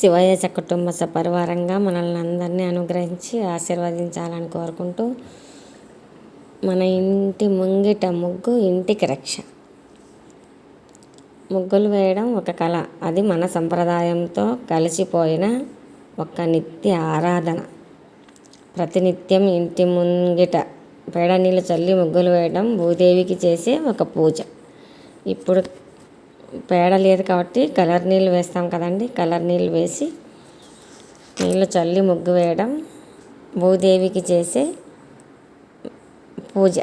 శివయ్య కుటుంబ సపరివారంగా మనల్ని అందరినీ అనుగ్రహించి ఆశీర్వదించాలని కోరుకుంటూ మన ఇంటి ముంగిట ముగ్గు ఇంటికి రక్ష. ముగ్గులు వేయడం ఒక కళ. అది మన సంప్రదాయంతో కలిసిపోయిన ఒక నిత్య ఆరాధన. ప్రతినిత్యం ఇంటి ముంగిట పేడ నీళ్ళు చల్లి ముగ్గులు వేయడం భూదేవికి చేసే ఒక పూజ. ఇప్పుడు పేడ లేదు కాబట్టి కలర్ నీళ్ళు వేస్తాం కదండి కలర్ నీళ్ళు వేసి నీళ్ళు చల్లి ముగ్గు వేయడం. భూదేవికి చేసే పూజ.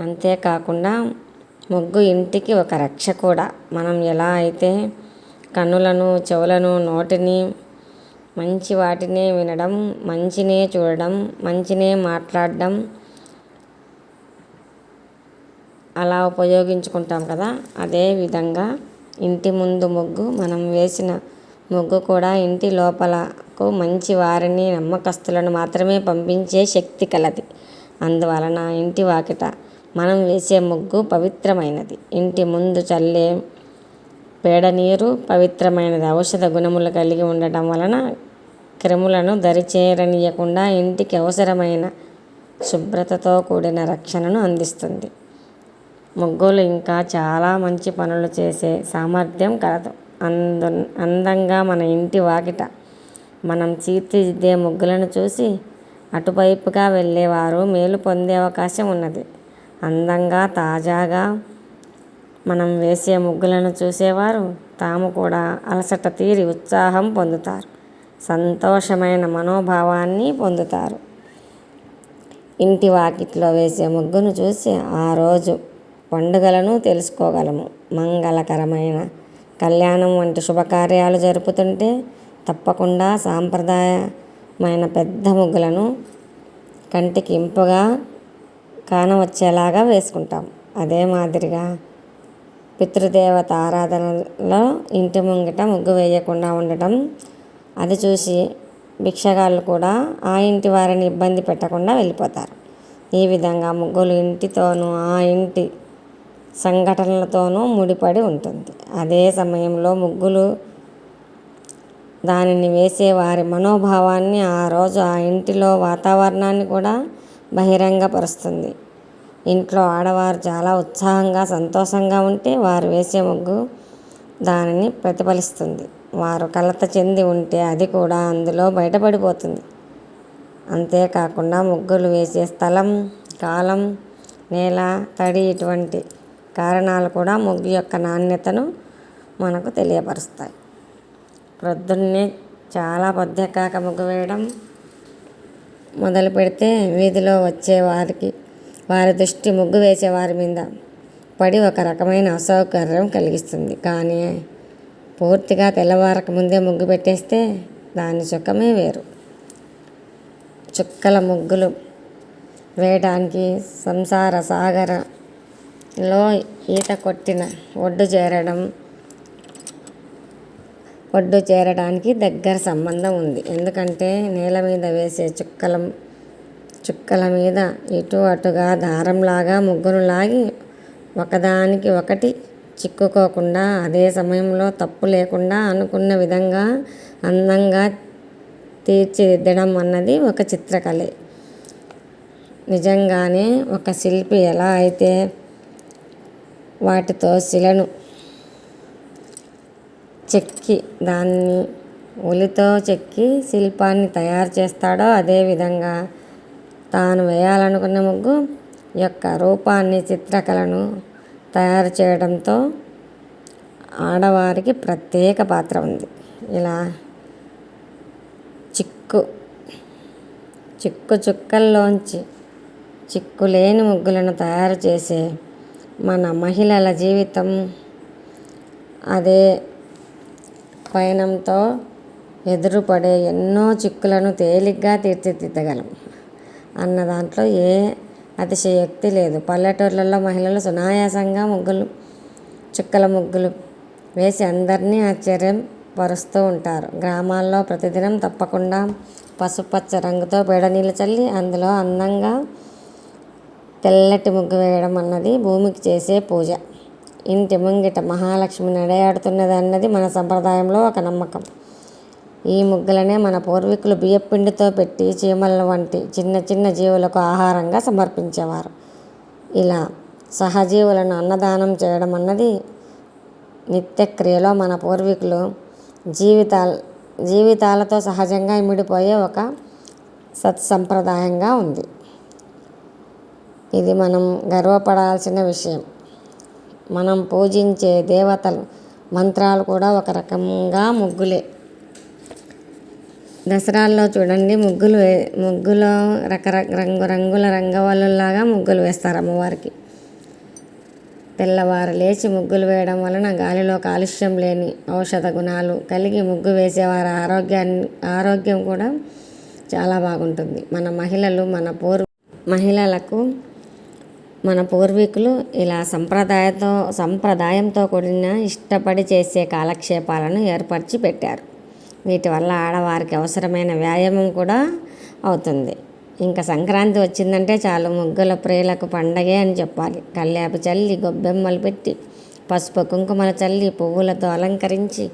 అంతేకాకుండా ముగ్గు ఇంటికి ఒక రక్ష కూడా. మనం ఎలా అయితే కన్నులను చెవులను నోటిని మంచి వాటినే వినడం మంచినే చూడడం మంచినే మాట్లాడడం అలా ఉపయోగించుకుంటాం కదా. అదే విధంగా ఇంటి ముందు ముగ్గు మనం వేసిన ముగ్గు కూడా ఇంటి లోపలకు మంచి వారిని నమ్మకస్తులను మాత్రమే పంపించే శక్తి కలది. అందువలన ఇంటి వాకిట మనం వేసే ముగ్గు పవిత్రమైనది. ఇంటి ముందు చల్లే పేడ నీరు పవిత్రమైనది. ఔషధ గుణములు కలిగి ఉండటం వలన క్రిములను దరిచేరనీయకుండా ఇంటికి అవసరమైన శుభ్రతతో కూడిన రక్షణను అందిస్తుంది. ముగ్గులు ఇంకా చాలా మంచి పనులు చేసే సామర్థ్యం కలదు. అందు అందంగా మన ఇంటి వాకిట. మనం తీర్చిదిద్దే ముగ్గులను చూసి అటువైపుగా వెళ్ళేవారు మేలు పొందే అవకాశం ఉన్నది. అందంగా తాజాగా మనం వేసే ముగ్గులను చూసేవారు తాము కూడా అలసట తీరి ఉత్సాహం పొందుతారు. సంతోషమైన మనోభావాన్ని పొందుతారు. ఇంటి వాకిట్లో వేసే ముగ్గును చూసి ఆ రోజు పండుగలను తెలుసుకోగలము. మంగళకరమైన కళ్యాణం వంటి శుభకార్యాలు జరుపుతుంటే తప్పకుండా సాంప్రదాయమైన పెద్ద ముగ్గులను కంటికి ఇంపుగా కానవచ్చేలాగా వేసుకుంటాం. అదే మాదిరిగా పితృదేవత ఆరాధనలో ఇంటి ముంగిట ముగ్గు వేయకుండా ఉండటం అది చూసి భిక్షగాళ్ళు కూడా ఆ ఇంటి వారిని ఇబ్బంది పెట్టకుండా వెళ్ళిపోతారు. ఈ విధంగా ముగ్గులు ఇంటితోనూ ఆ ఇంటి సంఘటనలతోనూ ముడిపడి ఉంటుంది. అదే సమయంలో ముగ్గులు దానిని వేసే వారి మనోభావాన్ని ఆ రోజు ఆ ఇంటిలో వాతావరణాన్ని కూడా బహిరంగపరుస్తుంది. ఇంట్లో ఆడవారు చాలా ఉత్సాహంగా సంతోషంగా ఉంటే వారు వేసే ముగ్గు దానిని ప్రతిఫలిస్తుంది. వారు కలత చెంది ఉంటే అది కూడా అందులో బయటపడిపోతుంది. అంతేకాకుండా ముగ్గులు వేసే స్థలం కాలం నేల తడి ఇటువంటి కారణాలు కూడా ముగ్గు యొక్క నాణ్యతను మనకు తెలియపరుస్తాయి. ప్రొద్దున్నే చాలా పొద్దెక్కాక ముగ్గు వేయడం మొదలు పెడితే వీధిలో వచ్చే వారికి వారి దృష్టి ముగ్గు వేసే వారి మీద పడి ఒక రకమైన అసౌకర్యం కలిగిస్తుంది. కానీ పూర్తిగా తెల్లవారక ముందే ముగ్గు పెట్టేస్తే దాని సుఖమే వేరు. చుక్కల ముగ్గులు వేయడానికి సంసార సాగర లో ఈత కొట్టిన ఒడ్డు చేరడం ఒడ్డు చేరడానికి దగ్గర సంబంధం ఉంది. ఎందుకంటే నేల మీద వేసే చుక్కల చుక్కల మీద ఇటు అటుగా దారంలాగా ముగ్గురు లాగి ఒకదానికి ఒకటి చిక్కుకోకుండా అదే సమయంలో తప్పు లేకుండా అనుకున్న విధంగా అందంగా తీర్చిదిద్దడం అన్నది ఒక చిత్రకళే. నిజంగానే ఒక శిల్పి ఎలా అయితే వాటితో శిలను చెక్కి దాన్ని ఉలితో చెక్కి శిల్పాన్ని తయారు చేస్తాడో అదేవిధంగా తాను వేయాలనుకున్న ముగ్గు యొక్క రూపాన్ని చిత్రకళను తయారు చేయడంతో ఆడవారికి ప్రత్యేక పాత్ర ఉంది. ఇలా చిక్కు చిక్కు చుక్కల్లోంచి చిక్కులేని ముగ్గులను తయారు చేసే మన మహిళల జీవితం అదే పయనంతో ఎదురుపడే ఎన్నో చిక్కులను తేలిగ్గా తీర్చిదిద్దగలం. అన్న దాంట్లో ఏ అతిశయోక్తి లేదు. పల్లెటూర్లలో మహిళలు సునాయాసంగా ముగ్గులు చుక్కల ముగ్గులు వేసి అందరినీ ఆశ్చర్యం పరుస్తూ ఉంటారు. గ్రామాల్లో ప్రతిదినం తప్పకుండా పసుపచ్చ రంగుతో పేడ నీళ్ళు చల్లి అందులో అందంగా తెల్లటి ముగ్గు వేయడం అన్నది భూమికి చేసే పూజ. ఇంటి ముంగిట మహాలక్ష్మి నడయాడుతున్నది అన్నది మన సంప్రదాయంలో ఒక నమ్మకం. ఈ ముగ్గులనే మన పూర్వీకులు బియ్యపిండితో పెట్టి చీమల వంటి చిన్న చిన్న జీవులకు ఆహారంగా సమర్పించేవారు. ఇలా సహజీవులను అన్నదానం చేయడం అన్నది నిత్యక్రియలో మన పూర్వీకులు జీవితాల జీవితాలతో సహజంగా ఇమిడిపోయే ఒక సత్సంప్రదాయంగా ఉంది. ఇది మనం గర్వపడాల్సిన విషయం. మనం పూజించే దేవతలు మంత్రాలు కూడా ఒక రకంగా ముగ్గులే. దసరాల్లో చూడండి ముగ్గులు వే ముగ్గులో రకరక రంగు రంగుల రంగవల్లులాగా ముగ్గులు వేస్తారు అమ్మవారికి. తెల్లవారు లేచి ముగ్గులు వేయడం వలన గాలిలో కాలుష్యం లేని ఔషధ గుణాలు కలిగి ముగ్గు వేసేవారి ఆరోగ్యాన్ని ఆరోగ్యం కూడా చాలా బాగుంటుంది. మన మహిళలు మన పూర్వ మహిళలకు మన పూర్వీకులు ఇలా సంప్రదాయతో సంప్రదాయంతో కూడిన ఇష్టపడి చేసే కాలక్షేపాలను ఏర్పరిచి పెట్టారు. వీటి వల్ల ఆడవారికి అవసరమైన వ్యాయామం కూడా అవుతుంది. ఇంకా సంక్రాంతి వచ్చిందంటే చాలు ముగ్గుల ప్రియులకు పండగే అని చెప్పాలి. కల్యాపు చల్లి గొబ్బెమ్మలు పెట్టి పసుపు కుంకుమల చల్లి పువ్వులతో అలంకరించి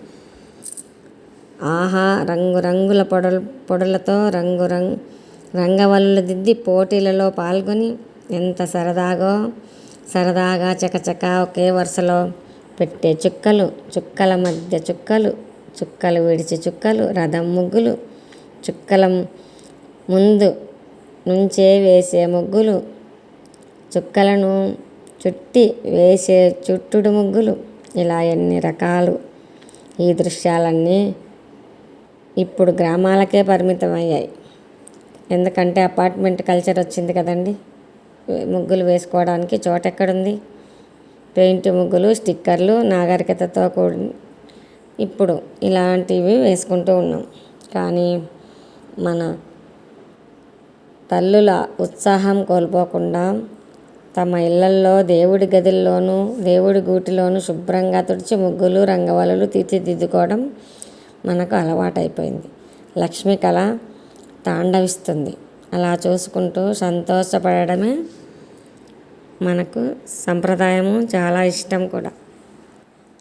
ఆహా రంగు రంగుల పొడలు పొడులతో రంగు రంగు రంగవల్లులు దిద్ది పోటీలలో పాల్గొని ఎంత సరదాగో సరదాగా చకచక ఒకే వరుసలో పెట్టే చుక్కలు చుక్కల మధ్య చుక్కలు చుక్కలు విడిచి చుక్కలు రథం ముగ్గులు చుక్కల ముందు నుంచే వేసే ముగ్గులు చుక్కలను చుట్టి వేసే చుట్టుడు ముగ్గులు ఇలా ఎన్ని రకాలు. ఈ దృశ్యాలన్నీ ఇప్పుడు గ్రామాలకే పరిమితం అయ్యాయి ఎందుకంటే అపార్ట్మెంట్ కల్చర్ వచ్చింది కదండి. ముగ్గులు వేసుకోవడానికి చోట ఎక్కడుంది? పెయింట్ ముగ్గులు స్టిక్కర్లు నాగరికతతో కూడి ఇప్పుడు ఇలాంటివి వేసుకుంటూ ఉన్నాం. కానీ మన తల్లుల ఉత్సాహం కోల్పోకుండా తమ ఇళ్ళల్లో దేవుడి గదుల్లోనూ దేవుడి గూటిలోనూ శుభ్రంగా తుడిచి ముగ్గులు రంగవలలు తీర్చిదిద్దుకోవడం మనకు అలవాటైపోయింది. లక్ష్మీ కళ తాండవిస్తుంది. అలా చూసుకుంటూ సంతోషపడడమే మనకు సంప్రదాయము. చాలా ఇష్టం కూడా.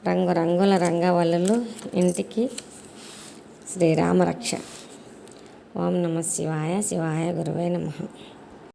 రంగురంగుల రంగవల్లులు ఇంటికి శ్రీరామరక్ష. ఓం నమ శివాయ శివాయ గురువే నమ.